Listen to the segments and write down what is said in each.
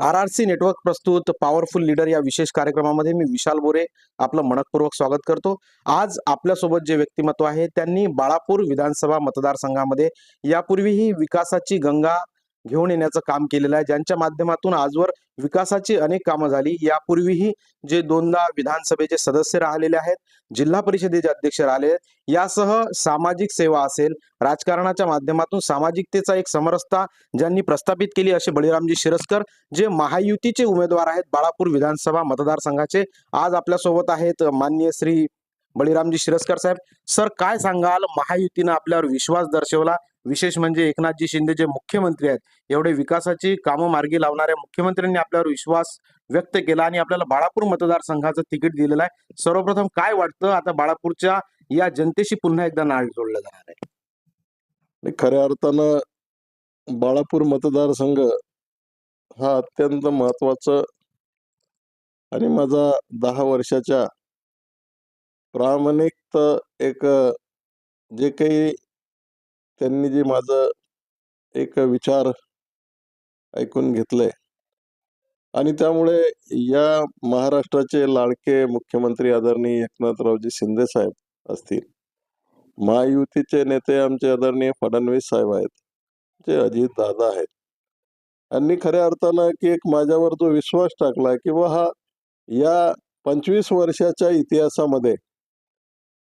R R C network प्रस्तुत powerful leader या विशेष कार्यक्रमामध्ये मी विशाल बोरे आपलं मनपूर्वक स्वागत करतो. आज आपल्यासोबत जे व्यक्तिमत्व आहे त्यांनी बाळापूर विधानसभा मतदारसंघामध्ये यापूर्वीही विकासाची गंगा घेऊन येण्याचं काम केलेलं आहे. ज्यांच्या माध्यमातून आजवर विकासाची अनेक कामं झाली यापूर्वीही जे दोनदा विधानसभेचे सदस्य राहिलेले आहेत जिल्हा परिषदेचे अध्यक्ष राहिले आहेत, यासह सामाजिक सेवा असेल राजकारणाच्या माध्यमातून सामाजिकतेचा एक समरसता ज्यांनी प्रस्थापित केली असे बळीरामजी शिरस्कर जे महायुतीचे उमेदवार आहेत बाळापूर विधानसभा मतदारसंघाचे आज आपल्यासोबत आहेत माननीय श्री बळीरामजी शिरस्कर साहेब. सर काय सांगाल? महायुतीनं आपल्यावर विश्वास दर्शवला. विशेष म्हणजे एकनाथजी शिंदे जे मुख्यमंत्री आहेत एवढे विकासाची कामं मार्गी लावणाऱ्या मुख्यमंत्र्यांनी आपल्यावर विश्वास व्यक्त केला आणि आपल्याला बाळापूर मतदारसंघाचं तिकीट दिलेलं आहे. सर्वप्रथम काय वाटतं? आता बाळापूरच्या या जनतेशी पुन्हा एकदा नाळ जोडलं जाणार आहे. खऱ्या अर्थानं बाळापूर मतदारसंघ हा अत्यंत महत्त्वाचा आणि माझा दहा वर्षाच्या प्रामाणिक एक जे काही त्यांनी जे माझं एक विचार ऐकून घेतले आणि त्यामुळे या महाराष्ट्राचे लाडके मुख्यमंत्री आदरणीय एकनाथरावजी शिंदे साहेब असतील महायुतीचे नेते आमचे आदरणीय फडणवीस साहेब आहेत जे अजित दादा आहेत. यांनी खऱ्या अर्थानं की एक माझ्यावर जो विश्वास टाकला किंवा हा या पंचवीस वर्षाच्या इतिहासामध्ये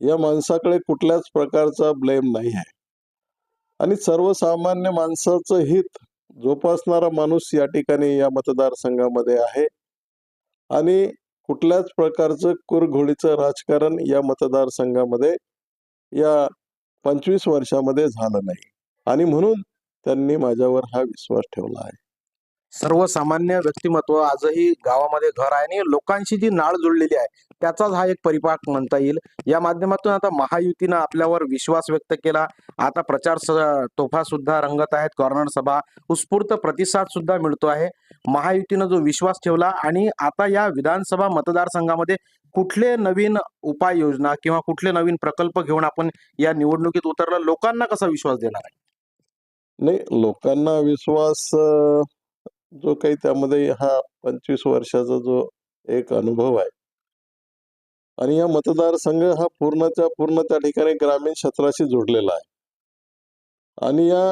या माणसाकडे कुठल्याच प्रकारचा ब्लेम नाही आहे. आणि सर्वसामान्य माणसाचं हित जोपासणारा माणूस या ठिकाणी या मतदारसंघामध्ये आहे. आणि कुठल्याच प्रकारचं कुरघोडीचं राजकारण या मतदारसंघामध्ये या पंचवीस वर्षामध्ये झालं नाही. आणि म्हणून त्यांनी माझ्यावर हा विश्वास ठेवला आहे. सर्वसामान्य व्यक्तिमत्व आजही गावामध्ये घर आहे आणि लोकांशी जी नाळ जुळलेली आहे त्याचाच हा एक परिपाक म्हणता येईल. या माध्यमातून आता महायुतीनं आपल्यावर विश्वास व्यक्त केला. आता प्रचार तोफा सुद्धा रंगत आहेत. कॉर्नर सभा उत्स्फूर्त प्रतिसाद सुद्धा मिळतो आहे. महायुतीनं जो विश्वास ठेवला आणि आता या विधानसभा मतदारसंघामध्ये कुठले नवीन उपाययोजना किंवा कुठले नवीन प्रकल्प घेऊन आपण या निवडणुकीत उतरला लोकांना कसा विश्वास देणार आहे? नाही लोकांना विश्वास जो काही त्यामध्ये हा पंचवीस वर्षाचा जो एक अनुभव आहे. आणि या मतदारसंघ हा पूर्णच्या पूर्ण त्या ठिकाणी ग्रामीण क्षेत्राशी जोडलेला आहे. आणि या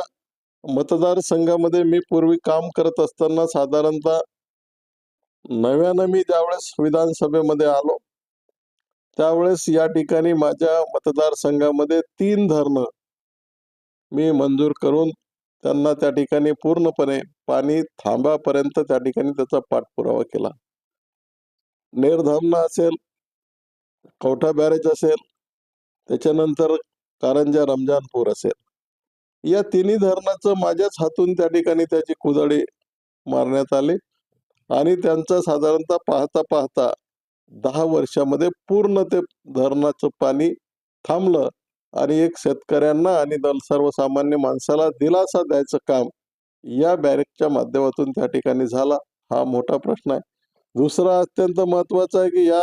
मतदारसंघामध्ये मी पूर्वी काम करत असताना साधारणतः नव्यानं मी ज्यावेळेस विधानसभेमध्ये आलो त्यावेळेस या ठिकाणी माझ्या मतदारसंघामध्ये तीन धरणं मी मंजूर करून त्यांना त्या ठिकाणी पूर्णपणे पाणी थांबापर्यंत त्या ठिकाणी त्याचा पाठपुरावा केला. नेरधामणा असेल कवठा बॅरेज असेल त्याच्यानंतर कारंजा रमजानपूर असेल. या तिन्ही धरणाचं माझ्याच हातून त्या ठिकाणी त्याची कुदळी मारण्यात आली आणि त्यांचा साधारणतः पाहता पाहता दहा वर्षामध्ये पूर्ण ते धरणाचं पाणी थांबलं आणि एक शेतकऱ्यांना आणि दल सर्वसामान्य माणसाला दिलासा द्यायचं काम या बॅरेकच्या माध्यमातून त्या ठिकाणी झाला. हा मोठा प्रश्न आहे. दुसरा अत्यंत महत्त्वाचा आहे की या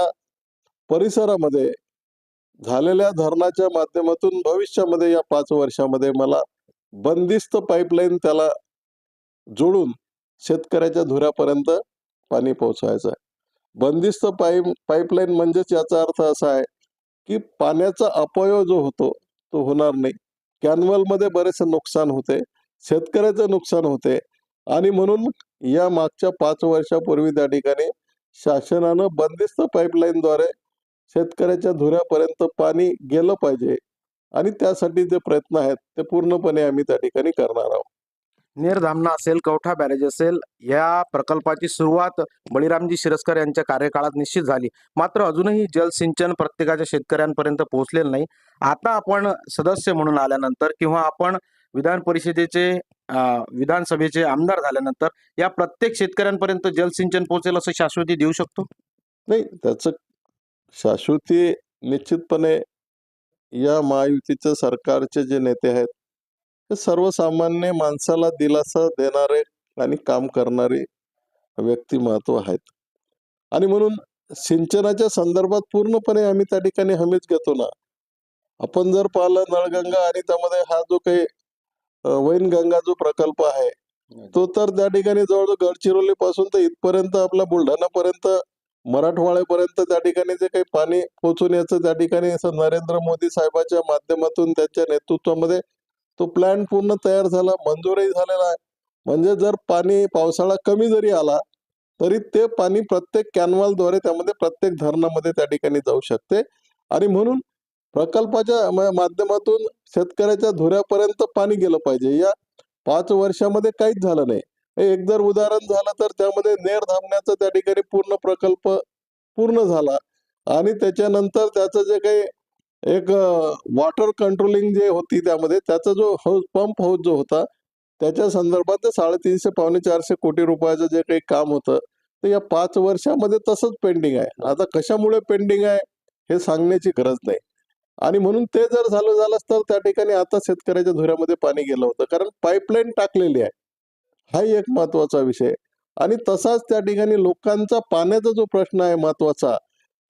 परिसरामध्ये झालेल्या धरणाच्या माध्यमातून भविष्यामध्ये या पाच वर्षामध्ये मला बंदिस्त पाईपलाईन त्याला जोडून शेतकऱ्याच्या धुऱ्यापर्यंत पाणी पोहोचवायचं आहे. बंदिस्त पाईप पाईपलाईन म्हणजेच याचा अर्थ असा आहे की पाण्याचा अपव्यय जो होतो तो होणार नाही. कॅनवलमध्ये बरेचसे नुकसान होते. शेतकऱ्याचं नुकसान होते. आणि म्हणून या मागच्या पाच वर्षापूर्वी त्या ठिकाणी शासनानं बंदिस्त पाईपलाईनद्वारे शेतकऱ्याच्या धुऱ्यापर्यंत पाणी गेलं पाहिजे. आणि त्यासाठी जे प्रयत्न आहेत ते पूर्णपणे आम्ही त्या ठिकाणी करणार आहोत. नेरधामणा असेल कवठा बॅरेज असेल या प्रकल्पाची सुरुवात बळीरामजी शिरस्कर यांच्या कार्यकाळात निश्चित झाली. मात्र अजूनही जलसिंचन प्रत्येकाच्या शेतकऱ्यांपर्यंत पोहोचलेलं नाही. आता आपण सदस्य म्हणून आल्यानंतर किंवा आपण विधान परिषदेचे विधानसभेचे आमदार झाल्यानंतर या प्रत्येक शेतकऱ्यांपर्यंत जलसिंचन पोहोचेल असं शाश्वती देऊ शकतो? नाही त्याचं शाश्वती निश्चितपणे या महायुतीच्या सरकारचे जे नेते आहेत ते सर्वसामान्य माणसाला दिलासा देणारे आणि काम करणारे व्यक्तिमत्व आहेत. आणि म्हणून सिंचनाच्या संदर्भात पूर्णपणे आम्ही त्या ठिकाणी हमीच घेतो ना. आपण जर पाहिलं नळगंगा आणि त्यामध्ये हा जो काही वैनगंगा जो प्रकल्प आहे तो तर त्या ठिकाणी जवळजवळ गडचिरोली पासून तर इथपर्यंत आपला बुलढाणापर्यंत मराठवाड्यापर्यंत त्या ठिकाणी जे काही पाणी पोहोचून याचं त्या ठिकाणी असं नरेंद्र मोदी साहेबाच्या माध्यमातून त्यांच्या नेतृत्वामध्ये तो प्लॅन पूर्ण तयार झाला मंजूरही झालेला आहे. म्हणजे जर पाणी पावसाळा कमी जरी आला तरी ते पाणी प्रत्येक कॅनवालद्वारे त्यामध्ये प्रत्येक धरणामध्ये त्या ठिकाणी जाऊ शकते. आणि म्हणून प्रकल्पाच्या माध्यमातून शेतकऱ्याच्या धुऱ्यापर्यंत पाणी गेलं पाहिजे. या पाच वर्षामध्ये काहीच झालं नाही. एक जर उदाहरण झालं तर त्यामध्ये नेर धामण्याचा त्या ठिकाणी पूर्ण प्रकल्प पूर्ण झाला. आणि त्याच्यानंतर त्याचं जे काही एक वॉटर कंट्रोलिंग जे होती त्यामध्ये त्याचा जो हाऊस पंप हाऊस जो होता त्याच्या संदर्भात ते साडेतीनशे पावणे चारशे कोटी रुपयाचं जे काही काम होतं ते या पाच वर्षामध्ये तसंच पेंडिंग आहे. आता कशामुळे पेंडिंग आहे हे सांगण्याची गरज नाही. आणि म्हणून ते जर झालं झालं तर त्या ठिकाणी आता शेतकऱ्याच्या धुऱ्यामध्ये पाणी गेलं होतं. कारण पाईपलाईन टाकलेली आहे. हाही एक महत्त्वाचा विषय. आणि तसाच त्या ठिकाणी लोकांचा पाण्याचा जो प्रश्न आहे महत्त्वाचा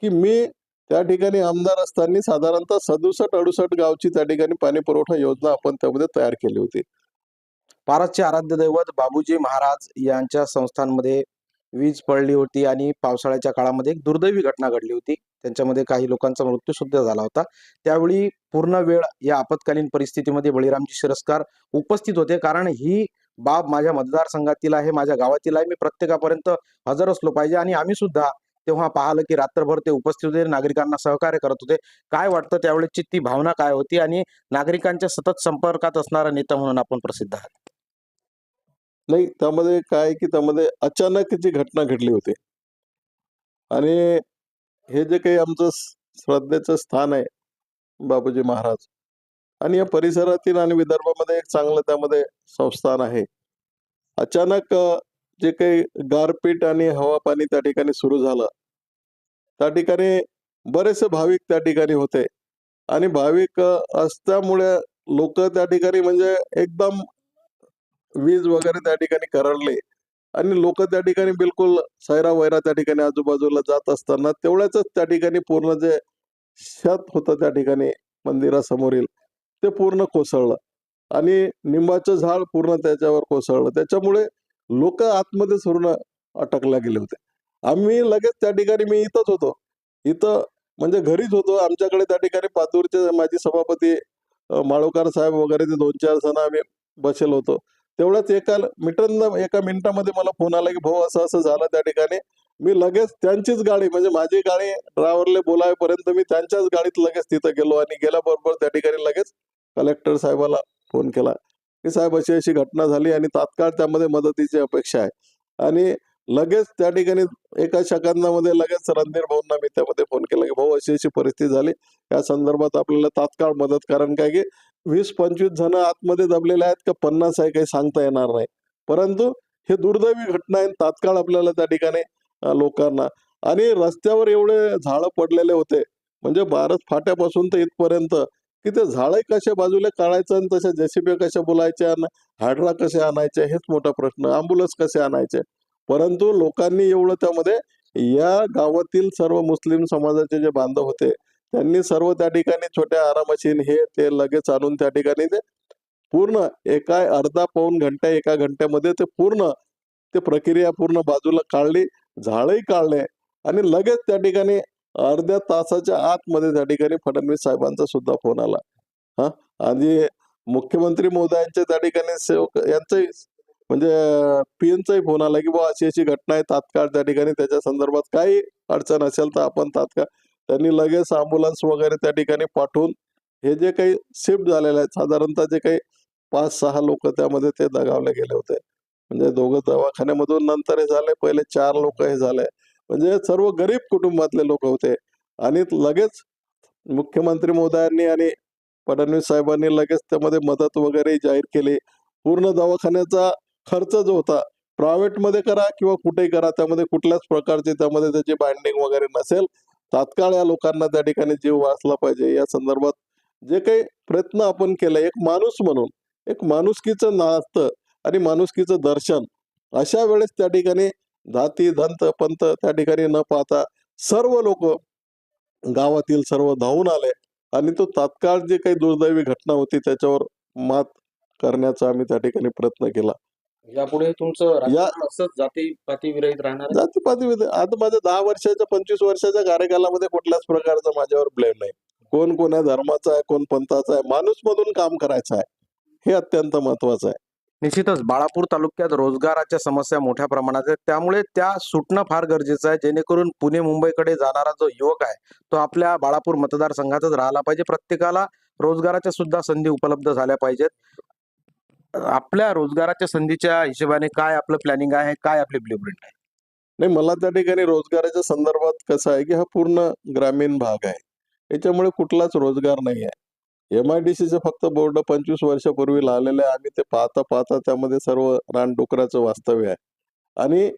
की मी त्या ठिकाणी आमदार असताना साधारणतः सदुसष्ट अडुसष्ट गावची त्या ठिकाणी पाणी पुरवठा योजना आपण त्यामध्ये तयार केली होती. पारसचे आराध्य दैवत बाबूजी महाराज यांच्या संस्थांमध्ये वीज पडली होती आणि पावसाळ्याच्या काळामध्ये एक दुर्दैवी घटना घडली होती. त्यांच्यामध्ये काही लोकांचा मृत्यू सुद्धा झाला होता. त्यावेळी पूर्ण वेळ या आपत्कालीन परिस्थितीमध्ये बळीरामजी शिरस्कार उपस्थित होते. कारण ही बाब माझ्या मतदारसंघातील आहे माझ्या गावातील आहे. मी प्रत्येकापर्यंत हजर असलो पाहिजे आणि आम्ही सुद्धा तेव्हा पाहिलं की रात्रभर ते उपस्थित होते नागरिकांना सहकार्य करत होते. काय वाटतं त्यावेळेची ती भावना काय होती आणि नागरिकांच्या सतत संपर्कात असणारा नेता म्हणून आपण प्रसिद्ध आहात? नाही त्यामध्ये काय आहे की त्यामध्ये अचानक जी घटना घडली होती आणि हे जे काही आमचं श्रद्धेचं स्थान आहे बाबूजी महाराज. आणि या परिसरातील आणि विदर्भामध्ये एक चांगलं त्यामध्ये संस्थान आहे. अचानक जे काही गारपीट आणि हवा पाणी त्या ठिकाणी सुरू झालं. त्या ठिकाणी बरेचसे भाविक त्या ठिकाणी होते. आणि भाविक असल्यामुळे लोक त्या ठिकाणी म्हणजे एकदम वीज वगैरे त्या ठिकाणी करडले. आणि लोक त्या ठिकाणी बिलकुल सैरा वैरा त्या ठिकाणी आजूबाजूला जात असताना तेवढ्याच त्या ठिकाणी पूर्ण जे छत होतं त्या ठिकाणी मंदिरासमोरील ते पूर्ण कोसळलं. आणि निंबाचं झाड पूर्ण त्याच्यावर कोसळलं. त्याच्यामुळे लोक आतमध्ये सुरून अटकल्या गेले होते. आम्ही लगेच त्या ठिकाणी मी इथंच होतो. इथं म्हणजे घरीच होतो. आमच्याकडे त्या ठिकाणी पातूरचे माजी सभापती माळोकार साहेब वगैरे ते दोन चार जण आम्ही बसेल होतो. तेवढंच एका मिनिटांना एका मिनिटामध्ये मला फोन आला की भाऊ असं असं झालं त्या ठिकाणी. मी लगेच त्यांचीच गाडी म्हणजे माझी गाडी ड्रायव्हरला बोलावेपर्यंत मी त्यांच्याच गाडीत लगेच तिथं गेलो आणि गेल्याबरोबर त्या ठिकाणी लगेच कलेक्टर साहेबाला फोन केला की साहेब अशी अशी घटना झाली आणि तात्काळ त्यामध्ये मदतीची अपेक्षा आहे. आणि लगेच त्या ठिकाणी एका सेकंदामध्ये लगेच रणधीर भाऊंना मी त्यामध्ये फोन केला की भाऊ अशी अशी परिस्थिती झाली. या संदर्भात आपल्याला तात्काळ मदत कारण काय की वीस पंचवीस जण आतमध्ये दबलेले आहेत का पन्नास आहे काही सांगता येणार नाही. परंतु हे दुर्दैवी घटना आहे तात्काळ आपल्याला त्या ठिकाणी लोकांना आणि रस्त्यावर एवढे झाडं पडलेले होते. म्हणजे भारत फाट्यापासून तर इथपर्यंत की ते झाडं कशा बाजूला काढायचं आणि तशा जेसीबी कशा बोलायच्या आणि हायड्रा कसे आणायचे हेच मोठा प्रश्न अँब्युलन्स कसे आणायचे? परंतु लोकांनी एवढं त्यामध्ये या गावातील सर्व मुस्लिम समाजाचे जे बांधव होते त्यांनी सर्व त्या ठिकाणी छोट्या आरामशीन हे ते लगेच आणून त्या ठिकाणी ते पूर्ण एका अर्धा पाऊन घंट्या एका घंट्यामध्ये ते पूर्ण ते प्रक्रिया पूर्ण बाजूला काढली झाडही काढले आणि लगेच त्या ठिकाणी अर्ध्या तासाच्या आतमध्ये त्या ठिकाणी फडणवीस साहेबांचा सुद्धा फोन आला. हा आणि मुख्यमंत्री मोदयांच्या त्या ठिकाणी सेवक यांचाही म्हणजे पीएनचाही फोन आला की बुवा अशी अशी घटना आहे तात्काळ त्या ठिकाणी त्याच्या संदर्भात काही अडचण असेल तर आपण तात्काळ त्यांनी लगेच अँब्युलन्स वगैरे त्या ठिकाणी पाठवून हे जे काही शिफ्ट झालेले आहेत साधारणतः जे काही पाच सहा लोक त्यामध्ये ते दगावले गेले होते. म्हणजे दोघं दवाखान्यामधून नंतर हे झाले पहिले चार लोक हे झाले. म्हणजे सर्व गरीब कुटुंबातले लोक होते. आणि लगेच मुख्यमंत्री मोदयांनी आणि फडणवीस साहेबांनी लगेच त्यामध्ये मदत वगैरे जाहीर केली. पूर्ण दवाखान्याचा खर्च जो होता प्रायव्हेटमध्ये करा किंवा कुठेही करा त्यामध्ये कुठल्याच प्रकारचे त्यामध्ये त्याची बाइंडिंग वगैरे नसेल तात्काळ या लोकांना त्या ठिकाणी जीव वाचला पाहिजे. या संदर्भात जे काही प्रयत्न आपण केलं एक माणूस म्हणून एक माणुसकीचं नातं आणि माणुसकीचं दर्शन अशा वेळेस त्या ठिकाणी जाती धंत पंत त्या ठिकाणी न पाहता सर्व लोक गावातील सर्व धावून आले आणि तो तात्काळ जे काही दुर्दैवी घटना होती त्याच्यावर मात करण्याचा आम्ही त्या ठिकाणी प्रयत्न केला. यापुढे तुमचं राजकारण असंच जातीपाती विरहित राहणार आहे? जातीपाती विध- आता माझ्या दहा वर्षाच्या पंचवीस वर्षाच्या कार्यकालामध्ये कुठल्याच प्रकारचा माझ्यावर ब्लेम नाही. कोण कोण्या धर्माचा आहे कोण पंथाचा आहे माणूस मधून काम करायचं आहे. हे अत्यंत महत्वाचं आहे. निश्चितच बाळापूर तालुक्यात रोजगाराच्या समस्या मोठ्या प्रमाणात आहेत. त्यामुळे त्या सुटणं फार गरजेचं आहे. जेणेकरून पुणे मुंबईकडे जाणारा जो युवक आहे तो आपल्या बाळापूर मतदारसंघातच राहिला पाहिजे. प्रत्येकाला रोजगाराच्या सुद्धा संधी उपलब्ध झाल्या पाहिजेत. आपल्या रोजगाराच्या संधीच्या हिशोबाने काय आपलं प्लॅनिंग आहे? काय आपली ब्ल्यूप्रिंट आहे? नाही मला त्या ठिकाणी रोजगाराच्या संदर्भात कसं आहे की हा पूर्ण ग्रामीण भाग आहे. याच्यामुळे कुठलाच रोजगार नाही आहे. एम आय डी सीचं फक्त बोर्ड पंचवीस वर्षापूर्वी लावलेले आहे. आम्ही ते पाहता पाहता त्यामध्ये सर्व रानडुकराचं वास्तव्य आहे. आणि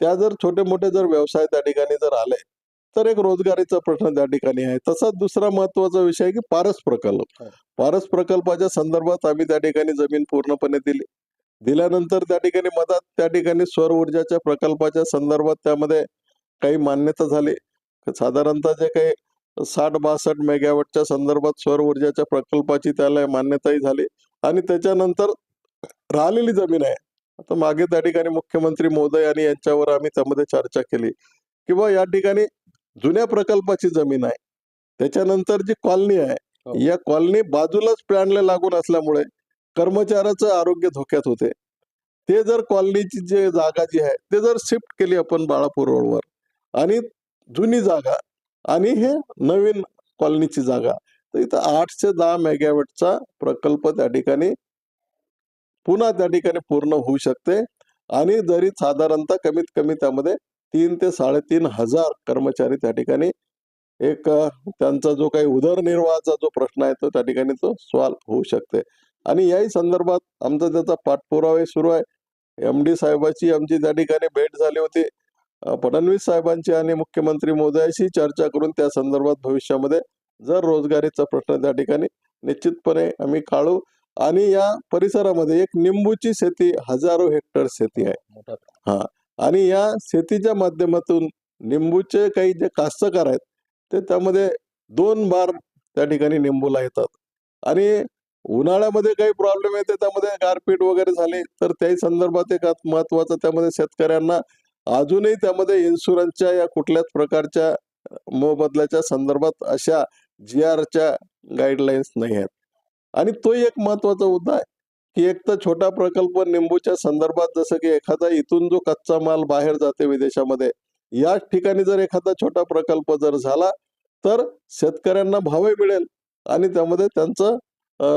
त्या जर छोटे मोठे जर व्यवसाय त्या ठिकाणी जर आले तर एक रोजगारीचा प्रश्न त्या ठिकाणी आहे. तसाच दुसरा महत्त्वाचा विषय आहे की पारस प्रकल्प. पारस प्रकल्पाच्या संदर्भात आम्ही त्या ठिकाणी जमीन पूर्णपणे दिली. दिल्यानंतर त्या ठिकाणी मधात त्या ठिकाणी सौर ऊर्जाच्या प्रकल्पाच्या संदर्भात त्यामध्ये काही मान्यता झाली. साधारणतः जे काही साठ बासष्ट मेगावॅटच्या संदर्भात सौर ऊर्जाच्या प्रकल्पाची त्याला मान्यताही झाली. आणि त्याच्यानंतर राहिलेली जमीन आहे. आता मागे त्या ठिकाणी मुख्यमंत्री महोदय आणि यांच्यावर आम्ही त्यामध्ये चर्चा केली. किंवा या ठिकाणी जुन्या प्रकल्पाची जमीन आहे त्याच्यानंतर जी कॉलनी आहे हो. या कॉलनी बाजूलाच प्लॅनला लागून असल्यामुळे कर्मचाऱ्याचं आरोग्य धोक्यात होते ते जर कॉलनीची जी जागा जी आहे ते जर शिफ्ट केली आपण बाळापूर रोडवर आणि जुनी जागा आणि हे नवीन कॉलनीची जागा तर इथं आठशे दहा मेगावॅटचा प्रकल्प त्या ठिकाणी पुन्हा त्या ठिकाणी पूर्ण होऊ शकते आणि जरी साधारणतः कमीत कमी त्यामध्ये तीन ते साडेतीन हजार कर्मचारी त्या ठिकाणी एक त्यांचा जो काही उदरनिर्वाहाचा जो प्रश्न आहे तो त्या ठिकाणी तो सॉल्व्ह होऊ शकते. आणि याही संदर्भात आमचा त्याचा पाठपुरावाही सुरू आहे. एम डी साहेबाची आमची त्या ठिकाणी भेट झाली होती. फडणवीस साहेबांची आणि मुख्यमंत्री मोदयाशी चर्चा करून त्या संदर्भात भविष्यामध्ये जर रोजगारीचा प्रश्न त्या ठिकाणी निश्चितपणे आम्ही काढू. आणि या परिसरामध्ये एक निंबूची शेती हजारो हेक्टर शेती आहे. मोठा आणि या शेतीच्या माध्यमातून निंबूचे काही जे कास्तकार आहेत ते त्यामध्ये दोन बार त्या ठिकाणी निंबूला येतात आणि उन्हाळ्यामध्ये काही प्रॉब्लेम येते त्यामध्ये गारपीट वगैरे झाली तर त्याही संदर्भात एक महत्वाचं त्यामध्ये शेतकऱ्यांना अजूनही त्यामध्ये इन्शुरन्सच्या या कुठल्याच प्रकारच्या मोबदल्याच्या संदर्भात अशा जी आरच्या गाईडलाईन्स नाही आहेत. आणि तो एक महत्त्वाचा मुद्दा आहे. की एक तर छोटा प्रकल्प निंबूच्या संदर्भात जसं की एखादा इथून जो कच्चा माल बाहेर जाते विदेशामध्ये याच ठिकाणी जर एखादा छोटा प्रकल्प जर झाला तर शेतकऱ्यांना भावही मिळेल आणि त्यामध्ये त्यांचं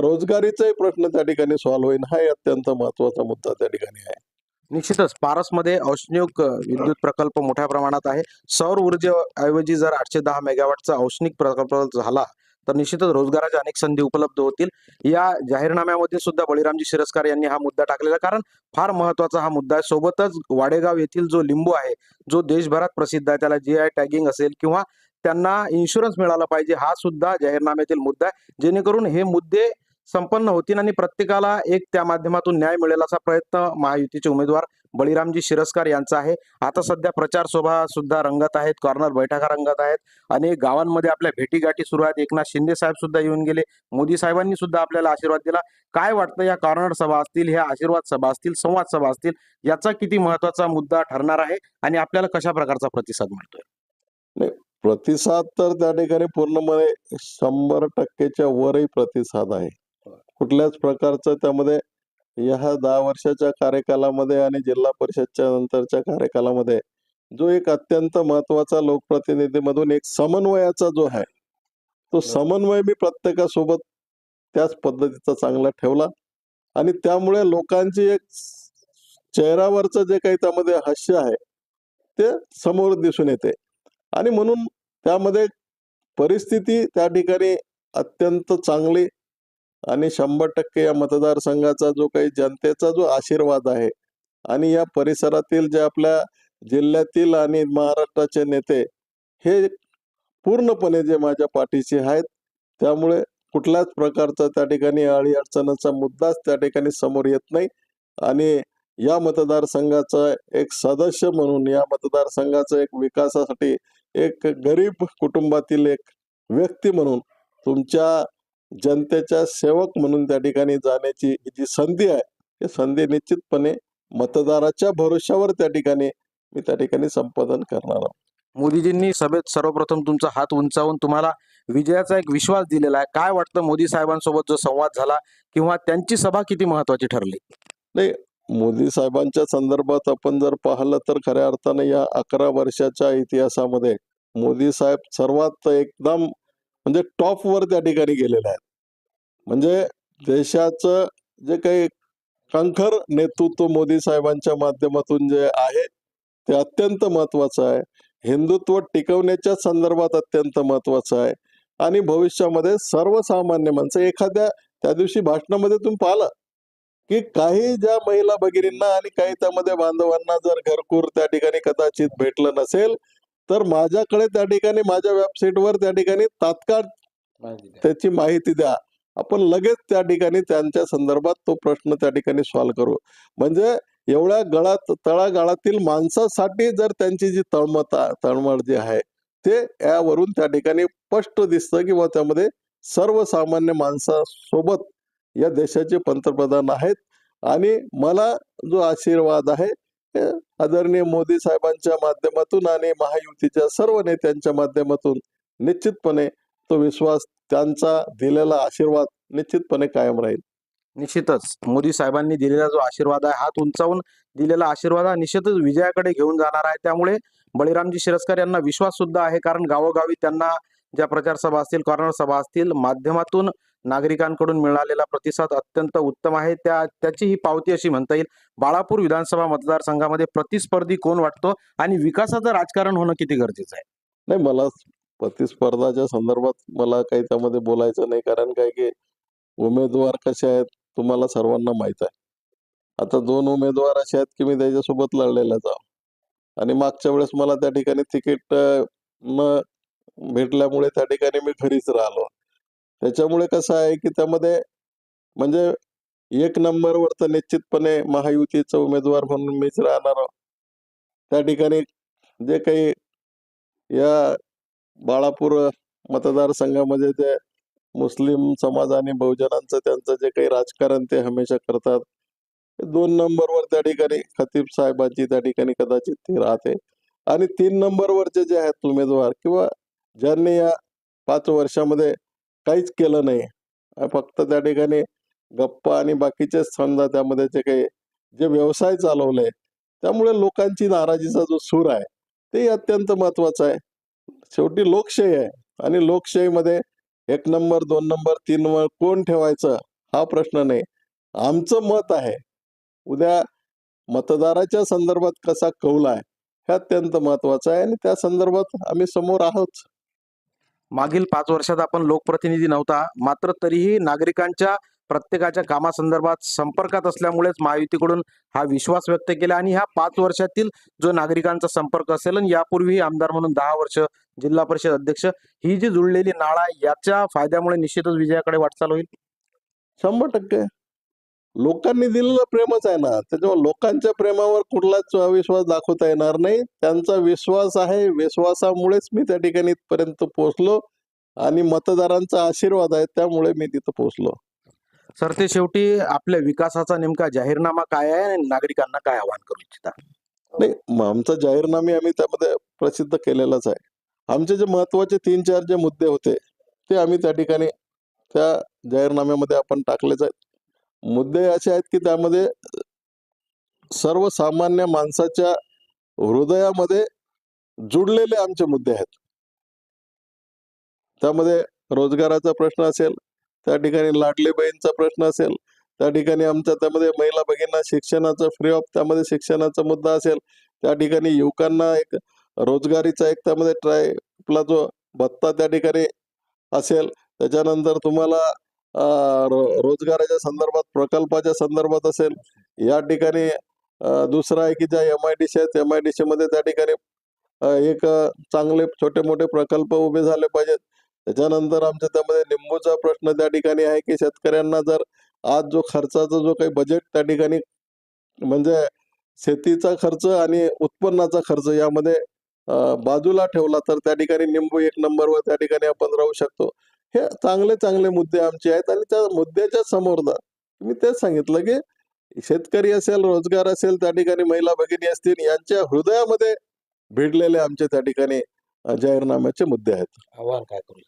रोजगारीचाही प्रश्न त्या ठिकाणी सॉल्व्ह होईल. हा अत्यंत महत्त्वाचा मुद्दा त्या ठिकाणी आहे. निश्चितच पारसमध्ये औष्णिक विद्युत प्रकल्प मोठ्या प्रमाणात आहे. सौर ऊर्जेऐवजी जर आठशे दहा मेगावॅटचा औष्णिक प्रकल्प झाला तर निश्चितच रोजगाराच्या अनेक संधी उपलब्ध होतील. या जाहीरनाम्यामध्ये सुद्धा बळीरामजी शिरस्कार यांनी हा मुद्दा टाकलेला कारण फार महत्त्वाचा हा मुद्दा आहे. सोबतच वाडेगाव येथील जो लिंबू आहे जो देशभरात प्रसिद्ध आहे त्याला जी आय टॅगिंग असेल किंवा त्यांना इन्शुरन्स मिळाला पाहिजे हा सुद्धा जाहीरनाम्यातील मुद्दा आहे. जेणेकरून हे मुद्दे संपन्न होतील आणि प्रत्येकाला एक त्या माध्यमातून न्याय मिळेल असा प्रयत्न महायुतीचे उमेदवार बळीरामजी शिरस्कार यांचा आहे. आता सध्या प्रचार सभा सुद्धा रंगत आहेत कॉर्नर बैठका रंगत आहेत. आणि गावांमध्ये आपल्या भेटीगाठी सुरू आहेत. एकनाथ शिंदे साहेब सुद्धा येऊन गेले. मोदी साहेबांनी सुद्धा आपल्याला आशीर्वाद दिला. काय वाटतं या कॉर्नर सभा असतील ह्या आशीर्वाद सभा असतील संवाद सभा असतील याचा किती महत्त्वाचा मुद्दा ठरणार आहे आणि आपल्याला कशा प्रकारचा प्रतिसाद मिळतोय? प्रतिसाद तर त्या ठिकाणी पूर्णपणे शंभर टक्केच्या वरही प्रतिसाद आहे. कुठल्याच प्रकारचं त्यामध्ये ह्या दहा वर्षाच्या कार्यकालामध्ये आणि जिल्हा परिषदच्या नंतरच्या कार्यकालामध्ये जो एक अत्यंत महत्त्वाचा लोकप्रतिनिधीमधून एक समन्वयाचा जो आहे तो समन्वय मी प्रत्येकासोबत त्याच पद्धतीचा चांगला ठेवला. आणि त्यामुळे लोकांची एक चेहऱ्यावरचं जे काही त्यामध्ये हास्य आहे ते समोर दिसून येते. आणि म्हणून त्यामध्ये परिस्थिती त्या ठिकाणी अत्यंत चांगली आणि शंभर टक्के या मतदारसंघाचा जो काही जनतेचा जो आशीर्वाद आहे आणि या परिसरातील जे आपल्या जिल्ह्यातील आणि महाराष्ट्राचे नेते हे पूर्णपणे जे माझ्या पाठीशी आहेत त्यामुळे कुठल्याच प्रकारचा त्या ठिकाणी अळी अडचणीचा मुद्दाच त्या ठिकाणी समोर येत नाही. आणि या मतदारसंघाचा एक सदस्य म्हणून या मतदारसंघाचा एक विकासासाठी एक गरीब कुटुंबातील एक व्यक्ती म्हणून तुमच्या जनतेच्या सेवक म्हणून त्या ठिकाणी जाण्याची जी संधी आहे ती संधी निश्चितपणे मतदाराच्या भरोश्यावर त्या ठिकाणी मी त्या ठिकाणी संपादन करणार आहोत. मोदीजींनी सभेत सर्वप्रथम तुमचा हात उंचावून तुम्हाला विजयाचा एक विश्वास दिलेला आहे. काय वाटतं मोदी साहेबांसोबत जो संवाद झाला किंवा त्यांची सभा किती महत्वाची ठरली? मोदी साहेबांच्या संदर्भात आपण जर पाहिलं तर खऱ्या अर्थाने या अकरा वर्षाच्या इतिहासामध्ये मोदी साहेब सर्वात एकदम म्हणजे टॉपवर त्या ठिकाणी गेलेले आहेत. म्हणजे देशाचं जे काही कंखर नेतृत्व मोदी साहेबांच्या माध्यमातून जे आहे ते अत्यंत महत्वाचं आहे. हिंदुत्व टिकवण्याच्या संदर्भात अत्यंत महत्वाचं आहे. आणि भविष्यामध्ये सर्वसामान्य माणसं एखाद्या त्या दिवशी भाषणामध्ये तुम्ही पाहिलं की काही ज्या महिला भगिनींना आणि काही त्यामध्ये बांधवांना जर घरकूर त्या ठिकाणी कदाचित भेटलं नसेल तर माझ्याकडे त्या ठिकाणी माझ्या वेबसाईटवर त्या ठिकाणी तात्काळ त्याची माहिती द्या. आपण लगेच त्या ठिकाणी त्यांच्या संदर्भात तो प्रश्न त्या ठिकाणी सॉल्व्ह करू. म्हणजे एवढ्या गळात तळागाळातील माणसासाठी जर त्यांची जी तळमत तळमळ जी आहे ते यावरून त्या ठिकाणी स्पष्ट दिसतं किंवा त्यामध्ये सर्वसामान्य माणसासोबत या देशाचे पंतप्रधान आहेत. आणि मला जो आशीर्वाद आहे आदरणीय मोदी साहेबांच्या माध्यमातून आणि महायुतीच्या सर्व नेत्यांच्या माध्यमातून निश्चितपणे तो विश्वास त्यांचा दिलेला आशीर्वाद निश्चितपणे कायम राहील. निश्चितच. मोदी साहेबांनी दिलेला जो आशीर्वाद आहे हात उंचावून दिलेला आशीर्वाद हा निश्चितच विजयाकडे घेऊन जाणार आहे. त्यामुळे बळीरामजी शिरस्कर यांना विश्वास सुद्धा आहे कारण गावोगावी त्यांना ज्या प्रचार सभा असतील कॉर्नर सभा असतील माध्यमातून नागरिकांकडून मिळालेला प्रतिसाद अत्यंत उत्तम आहे. त्या त्याची ही पावती अशी म्हणता येईल बाळापूर विधानसभा मतदारसंघामध्ये प्रतिस्पर्धी कोण वाटतो आणि विकासाचं राजकारण होणं किती गरजेचं आहे? नाही मला प्रतिस्पर्धाच्या संदर्भात मला काही त्यामध्ये बोलायचं नाही कारण काय की उमेदवार कसे आहेत तुम्हाला सर्वांना माहीत आहे. आता दोन उमेदवार असे आहेत की मी त्याच्यासोबत लढलेलाच आहो. आणि मागच्या वेळेस मला त्या ठिकाणी तिकीट भेटल्यामुळे त्या ठिकाणी मी घरीच राहिलो. त्याच्यामुळे कसं आहे की त्यामध्ये म्हणजे एक नंबरवर तर निश्चितपणे महायुतीचा उमेदवार म्हणून मीच राहणार त्या ठिकाणी जे काही या बाळापूर मतदारसंघामध्ये जे मुस्लिम समाज आणि बहुजनांचं त्यांचं जे काही राजकारण ते हमेशा करतात दोन नंबरवर त्या ठिकाणी खतीब साहेबांची त्या ठिकाणी कदाचित ती राहते. आणि तीन नंबरवरचे जे आहेत उमेदवार किंवा ज्यांनी या पाच वर्षामध्ये काहीच केलं नाही फक्त त्या ठिकाणी गप्पा आणि बाकीचे समजा त्यामध्ये जे काही जे व्यवसाय चालवले त्यामुळे लोकांची नाराजीचा जो सूर आहे ते अत्यंत महत्वाचं आहे. शेवटी लोकशाही आहे आणि लोकशाहीमध्ये एक नंबर दोन नंबर तीन नंबर कोण ठेवायचं हा प्रश्न नाही. आमचं मत आहे. उद्या मतदाराच्या संदर्भात कसा कौल आहे हे अत्यंत महत्वाचं आहे आणि त्या संदर्भात आम्ही समोर आहोत. मागील पाच वर्षात आपण लोकप्रतिनिधी नव्हता. मात्र तरीही नागरिकांच्या प्रत्येकाच्या कामासंदर्भात संपर्कात असल्यामुळेच महायुतीकडून हा विश्वास व्यक्त केला आणि ह्या पाच वर्षातील जो नागरिकांचा संपर्क असेल आणि यापूर्वी आमदार म्हणून दहा वर्ष जिल्हा परिषद अध्यक्ष ही जी जुळलेली नाळा याच्या फायद्यामुळे निश्चितच विजयाकडे वाटचाल होईल. शंभर टक्के. लोकांनी दिलेलं प्रेमच आहे ना. त्याच्यामुळे लोकांच्या प्रेमावर कुठलाच विश्वास दाखवता येणार नाही. त्यांचा विश्वास आहे. विश्वासामुळेच मी त्या ठिकाणी इथपर्यंत पोहोचलो आणि मतदारांचा आशीर्वाद आहे. त्यामुळे मी तिथं पोहोचलो. सर ते शेवटी आपल्या विकासाचा नेमका जाहीरनामा काय आहे आणि नागरिकांना काय आवाहन करू इच्छिता? नाही आमचा जाहीरनामे आम्ही त्यामध्ये प्रसिद्ध केलेलाच आहे. आमचे जे महत्त्वाचे तीन चार जे मुद्दे होते ते आम्ही त्या ठिकाणी त्या जाहीरनाम्यामध्ये आपण टाकलेच आहेत. मुद्दे असे आहेत की त्यामध्ये सर्वसामान्य माणसाच्या हृदयामध्ये जुडलेले आमचे मुद्दे आहेत. त्यामध्ये रोजगाराचा प्रश्न असेल त्या ठिकाणी लाडली बहीणचा प्रश्न असेल त्या ठिकाणी आमच्या त्यामध्ये महिला भगिनींना शिक्षणाचा फ्री ऑफ त्यामध्ये शिक्षणाचा मुद्दा असेल त्या ठिकाणी युवकांना एक रोजगारीचा एक त्यामध्ये ट्राय आपला जो भत्ता त्या ठिकाणी असेल. त्याच्यानंतर तुम्हाला रोजगाराच्या संदर्भात प्रकल्पाच्या संदर्भात असेल या ठिकाणी दुसरं आहे की ज्या एम आय डी सी आहेत एम आय डी सी मध्ये त्या ठिकाणी एक चांगले छोटे मोठे प्रकल्प उभे झाले पाहिजेत. त्याच्यानंतर आमच्या त्यामध्ये लिंबूचा प्रश्न त्या ठिकाणी आहे की शेतकऱ्यांना जर आज जो खर्चाचा जो काही बजेट त्या ठिकाणी म्हणजे शेतीचा खर्च आणि उत्पन्नाचा खर्च यामध्ये बाजूला ठेवला तर त्या ठिकाणी निंबू एक नंबरवर त्या ठिकाणी आपण राहू शकतो. हे चांगले चांगले मुद्दे आमचे आहेत आणि त्या मुद्द्याच्या समोर ना मी तेच सांगितलं की शेतकरी असेल रोजगार असेल त्या ठिकाणी महिला भगिनी असतील यांच्या हृदयामध्ये भिडलेले आमचे त्या ठिकाणी जाहीरनाम्याचे मुद्दे आहेत आव्हान काय करू?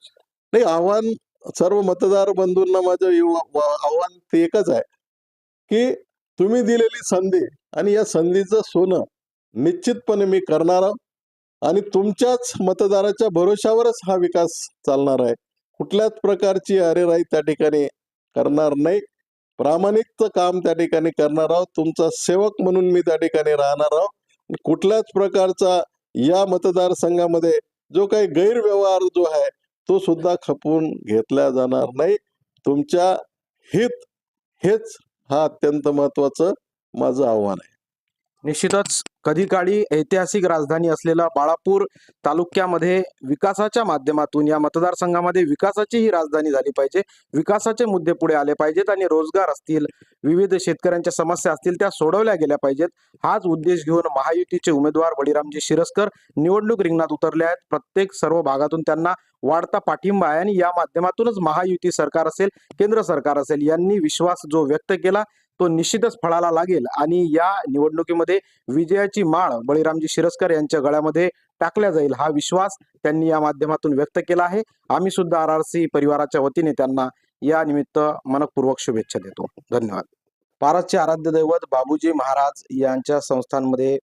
नाही आव्हान सर्व मतदार बंधूंना माझं आव्हान ते एकच आहे की तुम्ही दिलेली संधी आणि या संधीचं सोनं निश्चितपणे मी करणार आहोत आणि तुमच्याच मतदाराच्या भरोशावरच हा विकास चालणार आहे कुठल्याच प्रकारची अरेराई त्या ठिकाणी करणार नाही. प्रामाणिकचं काम त्या ठिकाणी करणार आहोत. तुमचा सेवक म्हणून मी त्या ठिकाणी राहणार आहोत. कुठल्याच प्रकारचा या मतदारसंघामध्ये जो काही गैरव्यवहार जो आहे तो सुद्धा खपवून घेतला जाणार नाही. तुमच्या हित हेच हा अत्यंत महत्वाचं माझं आव्हान आहे. निश्चितच कधी काळी ऐतिहासिक राजधानी असलेला बाळापूर तालुक्यामध्ये विकासाच्या माध्यमातून या मतदारसंघामध्ये विकासाची ही राजधानी झाली पाहिजे. विकासाचे मुद्दे पुढे आले पाहिजेत आणि रोजगार असतील विविध शेतकऱ्यांच्या समस्या असतील त्या सोडवल्या गेल्या पाहिजेत. हाच उद्देश घेऊन महायुतीचे उमेदवार बळीरामजी शिरस्कर निवडणूक रिंगणात उतरले आहेत. प्रत्येक सर्व भागातून त्यांना वाढता पाठिंबा आहे आणि या माध्यमातूनच महायुती सरकार असेल केंद्र सरकार असेल यांनी विश्वास जो व्यक्त केला तो निश्चितच फळाला लागेल. आणि या निवडणुकीमध्ये विजयाची माळ बळीरामजी शिरस्कर यांच्या गळ्यामध्ये टाकल्या जाईल हा विश्वास त्यांनी या माध्यमातून व्यक्त केला आहे. आम्ही सुद्धा आर आर सी परिवाराच्या वतीने त्यांना या निमित्त मनपूर्वक शुभेच्छा देतो. धन्यवाद. पारसचे आराध्य दैवत बाबूजी महाराज यांच्या संस्थांमध्ये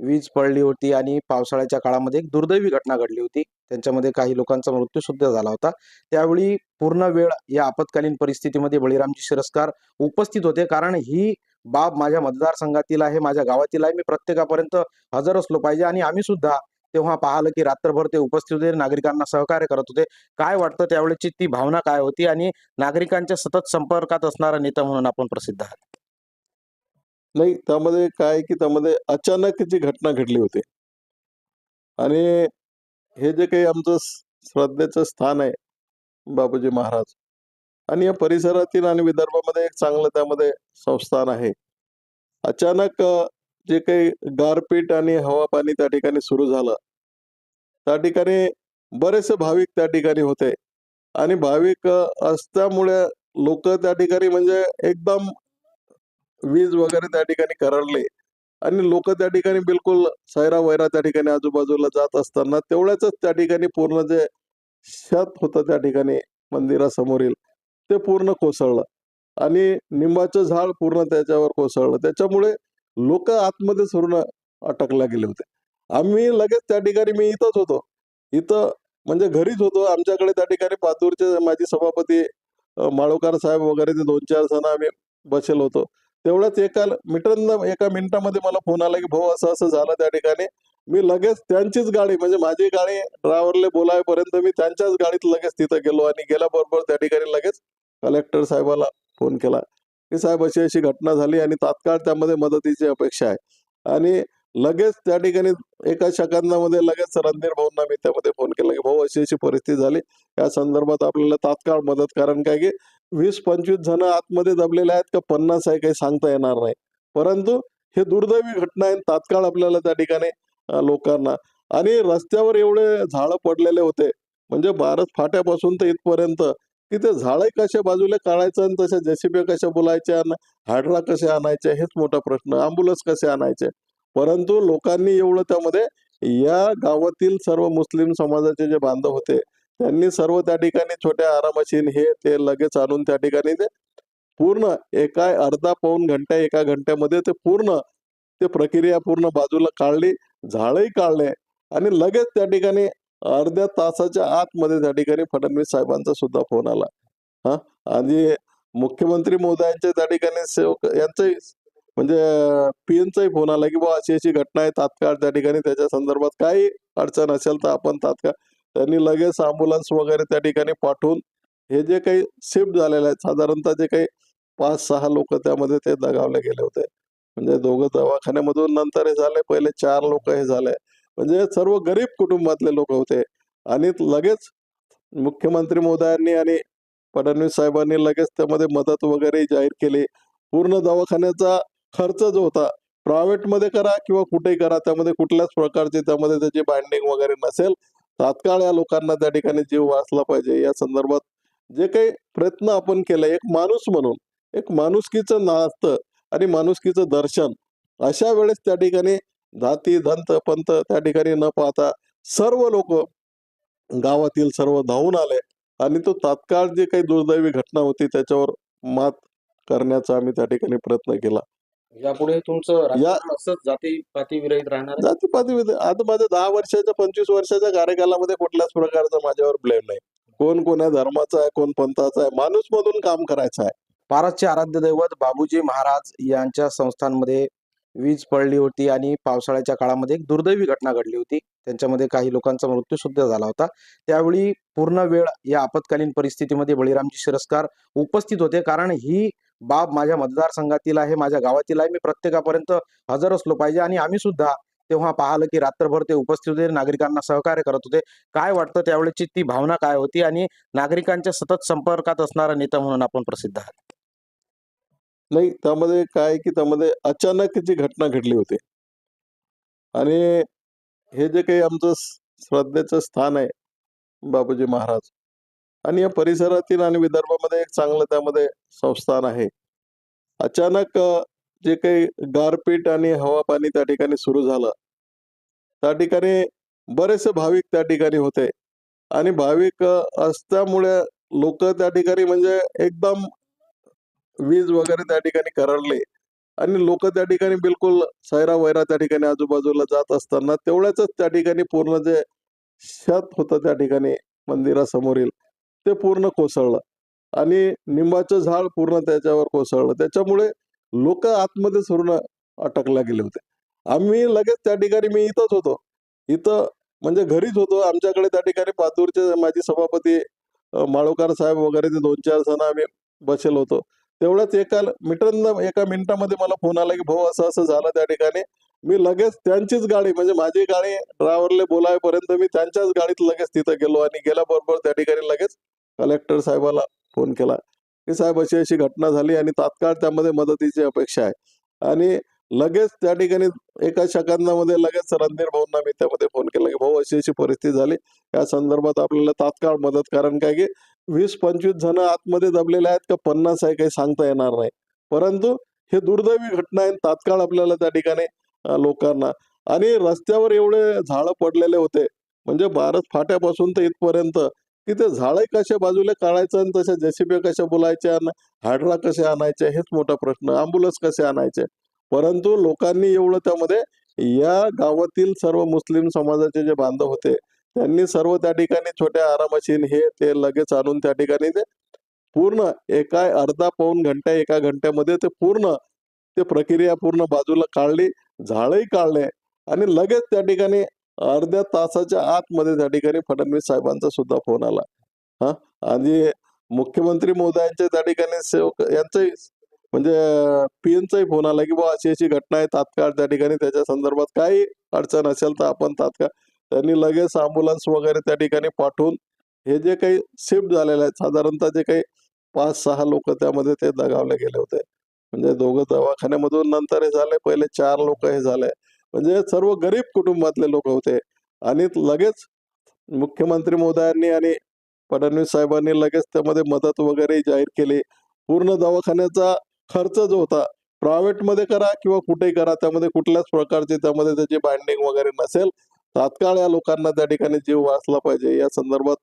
वीज पडली होती आणि पावसाळ्याच्या काळामध्ये एक दुर्दैवी घटना घडली होती. त्यांच्यामध्ये काही लोकांचा मृत्यू सुद्धा झाला होता. त्यावेळी पूर्ण वेळ या आपत्कालीन परिस्थितीमध्ये बळीरामजी शिरस्कार उपस्थित होते. कारण ही बाब माझ्या मतदारसंघातील आहे माझ्या गावातील आहे. मी प्रत्येकापर्यंत हजर असलो पाहिजे आणि आम्ही सुद्धा तेव्हा पाहिलं की रात्रभर ते उपस्थित होते नागरिकांना सहकार्य करत होते. काय वाटतं त्यावेळेची ती भावना काय होती? आणि नागरिकांच्या सतत संपर्कात असणारा नेता म्हणून आपण प्रसिद्ध आहात. नाही त्यामध्ये काय की त्यामध्ये अचानक जी घटना घडली होती. आणि हे जे काही आमचं श्रद्धेचं स्थान आहे बाबूजी महाराज. आणि या परिसरातील आणि विदर्भामध्ये एक चांगलं त्यामध्ये संस्थान आहे. अचानक जे काही गारपीट आणि हवा पाणी त्या ठिकाणी सुरू झालं. त्या ठिकाणी बरेचसे भाविक त्या ठिकाणी होते. आणि भाविक असल्यामुळे लोक त्या ठिकाणी म्हणजे एकदम वीज वगैरे त्या ठिकाणी करडले आणि लोक त्या ठिकाणी बिलकुल सैरा वैरा त्या ठिकाणी आजूबाजूला जात असताना तेवढ्याच त्या ठिकाणी पूर्ण जे छत होतं त्या ठिकाणी मंदिरासमोरील ते पूर्ण कोसळलं. आणि निंबाचं झाड पूर्ण त्याच्यावर कोसळलं. त्याच्यामुळे लोक आतमध्ये पूर्ण अटकल्या गेले होते. आम्ही लगेच त्या ठिकाणी मी इथंच होतो. इथं म्हणजे घरीच होतो. आमच्याकडे त्या ठिकाणी पातूरचे माजी सभापती माळोकार साहेब वगैरे ते दोन चार जण आम्ही बसेल होतो. तेवढ्याच एका मिनिटांना एका मिनिटामध्ये मला फोन आला की भाऊ असं असं झालं त्या ठिकाणी. मी लगेच त्यांचीच गाडी म्हणजे माझी गाडी ड्रायव्हरला बोलावेपर्यंत मी त्यांच्याच गाडीत लगेच तिथं गेलो आणि गेल्याबरोबर त्या ठिकाणी लगेच कलेक्टर साहेबाला फोन केला. की साहेब अशी अशी घटना झाली आणि तात्काळ त्यामध्ये मदतीची अपेक्षा आहे. आणि लगेच त्या ठिकाणी एका सेकंदामध्ये लगेच रणधीर भाऊंना मी त्यामध्ये फोन केला की भाऊ अशी अशी परिस्थिती झाली. या संदर्भात आपल्याला तात्काळ मदत कारण काय की वीस पंचवीस जण आतमध्ये दबलेले आहेत का पन्नास आहे काही सांगता येणार नाही. परंतु हे दुर्दैवी घटना आहे तात्काळ आपल्याला त्या ठिकाणी लोकांना आणि रस्त्यावर एवढे झाडं पडलेले होते. म्हणजे भारत फाट्यापासून तर इथपर्यंत की ते झाडं कशा बाजूला काढायचं आणि तशा जेसीबी कशा बोलायच्या आणि हायड्रा कसे आणायचे हेच मोठा प्रश्न. अँब्युलन्स कसे आणायचे? परंतु लोकांनी एवढं त्यामध्ये या गावातील सर्व मुस्लिम समाजाचे जे बांधव होते त्यांनी सर्व त्या ठिकाणी छोट्या आरामशीन हे ते लगेच आणून त्या ठिकाणी ते पूर्ण एका अर्धा पाऊन घंट्या एका घंट्यामध्ये ते पूर्ण ते प्रक्रिया पूर्ण बाजूला काढली झाडही काढले आणि लगेच त्या ठिकाणी अर्ध्या तासाच्या आतमध्ये त्या ठिकाणी फडणवीस साहेबांचा सुद्धा फोन आला. हा? आणि मुख्यमंत्री महोदयांच्या त्या ठिकाणी सेवक यांचाही म्हणजे पीएनचाही फोन आला की बा अशी अशी घटना आहे तात्काळ त्या ठिकाणी त्याच्या संदर्भात काही अडचण असेल तर आपण तात्काळ त्यांनी लगेच अँब्युलन्स वगैरे त्या ठिकाणी पाठवून हे जे काही शिफ्ट झालेले आहेत साधारणतः जे काही पाच सहा लोक त्यामध्ये ते दगावले गेले होते. म्हणजे दोघं दवाखान्यामधून नंतर हे झाले पहिले चार लोक हे झाले. म्हणजे सर्व गरीब कुटुंबातले लोक होते. आणि लगेच मुख्यमंत्री मोदयांनी आणि फडणवीस साहेबांनी लगेच त्यामध्ये मदत वगैरे जाहीर केली. पूर्ण दवाखान्याचा खर्च जो होता प्रायव्हेटमध्ये करा किंवा कुठेही करा त्यामध्ये कुठल्याच प्रकारचे त्यामध्ये त्याची बाइंडिंग वगैरे नसेल तात्काळ या लोकांना त्या ठिकाणी जीव वाचला पाहिजे. या संदर्भात जे काही प्रयत्न आपण केले एक माणूस म्हणून एक माणुसकीचं नातं आणि माणुसकीचं दर्शन अशा वेळेस त्या ठिकाणी जाती धंत पंत त्या ठिकाणी न पाहता सर्व लोक गावातील सर्व धावून आले आणि तो तात्काळ जे काही दुर्दैवी घटना होती त्याच्यावर मात करण्याचा आम्ही त्या ठिकाणी प्रयत्न केला. यापुढे तुमचं राजकारण असंच जाती पाती विरहित राहणार आहे? जातीपाती आता माझ्या दहा वर्षाच्या पंचवीस वर्षाच्या कार्यकालामध्ये कुठल्याच प्रकारचा माझ्यावर ब्लेम नाही. कोण कोण्या धर्माचा आहे कोण पंथाचा आहे माणूस मधून काम करायचं आहे. पारसचे आराध्य दैवत बाबूजी महाराज यांच्या संस्थांमध्ये वीज पडली होती आणि पावसाळ्याच्या काळामध्ये एक दुर्दैवी घटना घडली होती. त्यांच्यामध्ये काही लोकांचा मृत्यू सुद्धा झाला होता. त्यावेळी पूर्ण वेळ या आपत्कालीन परिस्थितीमध्ये बळीरामजी शिरस्कार उपस्थित होते. कारण ही बाब माझ्या मतदारसंघातील आहे माझ्या गावातील आहे मी प्रत्येकापर्यंत हजर असलो पाहिजे आणि आम्ही सुद्धा तेव्हा पाहिलं की रात्रभर ते उपस्थित होते नागरिकांना सहकार्य करत होते. काय वाटतं त्यावेळेची ती भावना काय होती आणि नागरिकांच्या सतत संपर्कात असणारा नेता म्हणून आपण प्रसिद्ध आहात? नाही त्यामध्ये काय की त्यामध्ये अचानक जी घटना घडली होती आणि हे जे काही आमचं श्रद्धेचं स्थान आहे बाबूजी महाराज आणि या परिसरातील आणि विदर्भामध्ये एक चांगलं त्यामध्ये संस्थान आहे. अचानक जे काही गारपीट आणि हवा पाणी त्या ठिकाणी सुरू झालं. त्या ठिकाणी बरेचसे भाविक त्या ठिकाणी होते. आणि भाविक असल्यामुळे लोक त्या ठिकाणी म्हणजे एकदम वीज वगैरे त्या ठिकाणी करडले आणि लोक त्या ठिकाणी बिलकुल सैरा वैरा त्या ठिकाणी आजूबाजूला जात असताना तेवढ्याच त्या ठिकाणी पूर्ण जे छत होतं त्या ठिकाणी मंदिरासमोरील. ते पूर्ण कोसळलं. आणि निंबाचं झाड पूर्ण त्याच्यावर कोसळलं. त्याच्यामुळे लोक आतमध्ये सोडून अटकला गेले होते. आम्ही लगेच त्या ठिकाणी मी इथंच होतो. इथं म्हणजे घरीच होतो. आमच्याकडे त्या ठिकाणी पातूरचे माजी सभापती माळोकार साहेब वगैरे ते दोन चार जण आम्ही बसेल होतो. तेवढ्याच एका मित्रांना एका मिनिटामध्ये मला फोन आला की भाऊ असं असं झालं त्या ठिकाणी. मी लगेच त्यांचीच गाडी म्हणजे माझी गाडी ड्रायव्हरला बोलावेपर्यंत मी त्यांच्याच गाडीत लगेच तिथं गेलो आणि गेल्याबरोबर त्या ठिकाणी लगेच कलेक्टर साहेबाला फोन केला. की साहेब अशी अशी घटना झाली आणि तात्काळ त्यामध्ये मदतीची अपेक्षा आहे. आणि लगेच त्या ठिकाणी एका सेकंदामध्ये लगेच रणधीर भाऊंना मी त्यामध्ये फोन केला की भाऊ अशी अशी परिस्थिती झाली. या संदर्भात आपल्याला तात्काळ मदत कारण काय की वीस पंचवीस जण आतमध्ये दबलेले आहेत का पन्नास आहे काही सांगता येणार नाही. परंतु हे दुर्दैवी घटना आहे तात्काळ आपल्याला त्या ठिकाणी लोकांना आणि रस्त्यावर एवढे झाडं पडलेले होते. म्हणजे भारत फाट्यापासून तर इथपर्यंत तिथे झाडं कशा बाजूला काढायचं आणि तशा जेसीबी कशा बोलायच्या आणि हायड्रा कसे आणायचे हेच मोठा प्रश्न. अँब्युलन्स कसे आणायचे? परंतु लोकांनी एवढं त्यामध्ये या गावातील सर्व मुस्लिम समाजाचे जे बांधव होते त्यांनी सर्व त्या ठिकाणी छोट्या आरामशीन हे ते लगेच आणून त्या ठिकाणी ते पूर्ण एका अर्धा पाऊन घंट्या एका घंट्यामध्ये ते पूर्ण ते प्रक्रिया पूर्ण बाजूला काढली. झाडही काढले. आणि लगेच त्या ठिकाणी अर्ध्या तासाच्या आतमध्ये त्या ठिकाणी फडणवीस साहेबांचा सुद्धा फोन आला. हा? आणि मुख्यमंत्री मोदयांच्या त्या ठिकाणी सेवक यांचाही म्हणजे पीएनचाही फोन आला की बुवा अशी अशी घटना आहे तात्काळ त्या ठिकाणी त्याच्या संदर्भात काही अडचण असेल तर आपण तात्काळ त्यांनी लगेच अँब्युलन्स वगैरे त्या ठिकाणी पाठवून हे जे काही शिफ्ट झालेले आहेत साधारणतः जे काही पाच सहा लोक त्यामध्ये ते दगावले गेले होते. म्हणजे दोघं दवाखान्यामधून नंतर हे झाले पहिले चार लोक हे झाले. म्हणजे सर्व गरीब कुटुंबातले लोक होते. आणि लगेच मुख्यमंत्री महोदयांनी आणि फडणवीस साहेबांनी लगेच त्यामध्ये मदत वगैरे जाहीर केली. पूर्ण दवाखान्याचा खर्च जो होता प्रायव्हेटमध्ये करा किंवा कुठेही करा त्यामध्ये कुठल्याच प्रकारचे त्यामध्ये त्याची बाइंडिंग वगैरे नसेल तात्काळ या लोकांना त्या ठिकाणी जीव वाचला पाहिजे. या संदर्भात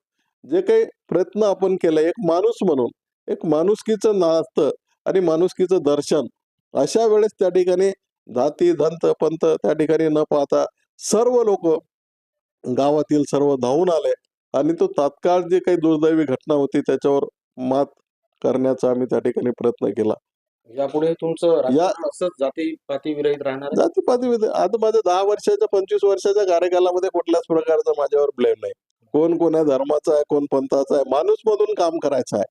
जे काही प्रयत्न आपण केले एक माणूस म्हणून एक माणुसकीचं नातं आणि माणुसकीचं दर्शन अशा वेळेस त्या ठिकाणी जाती धंत पंत त्या ठिकाणी न पाहता सर्व लोक गावातील सर्व धावून आले आणि तो तात्काळ जे काही दुर्दैवी घटना होती त्याच्यावर मात करण्याचा आम्ही त्या ठिकाणी प्रयत्न केला. यापुढे तुमचं असंच जाती पाती विरहित राहणार आहे? जातीपाती आता माझ्या दहा वर्षाच्या पंचवीस वर्षाच्या कार्यकालामध्ये कुठल्याच प्रकारचा माझ्यावर ब्लेम नाही. कोण कोण्या धर्माचा आहे कोण पंथाचा आहे माणूस मधून काम करायचं आहे.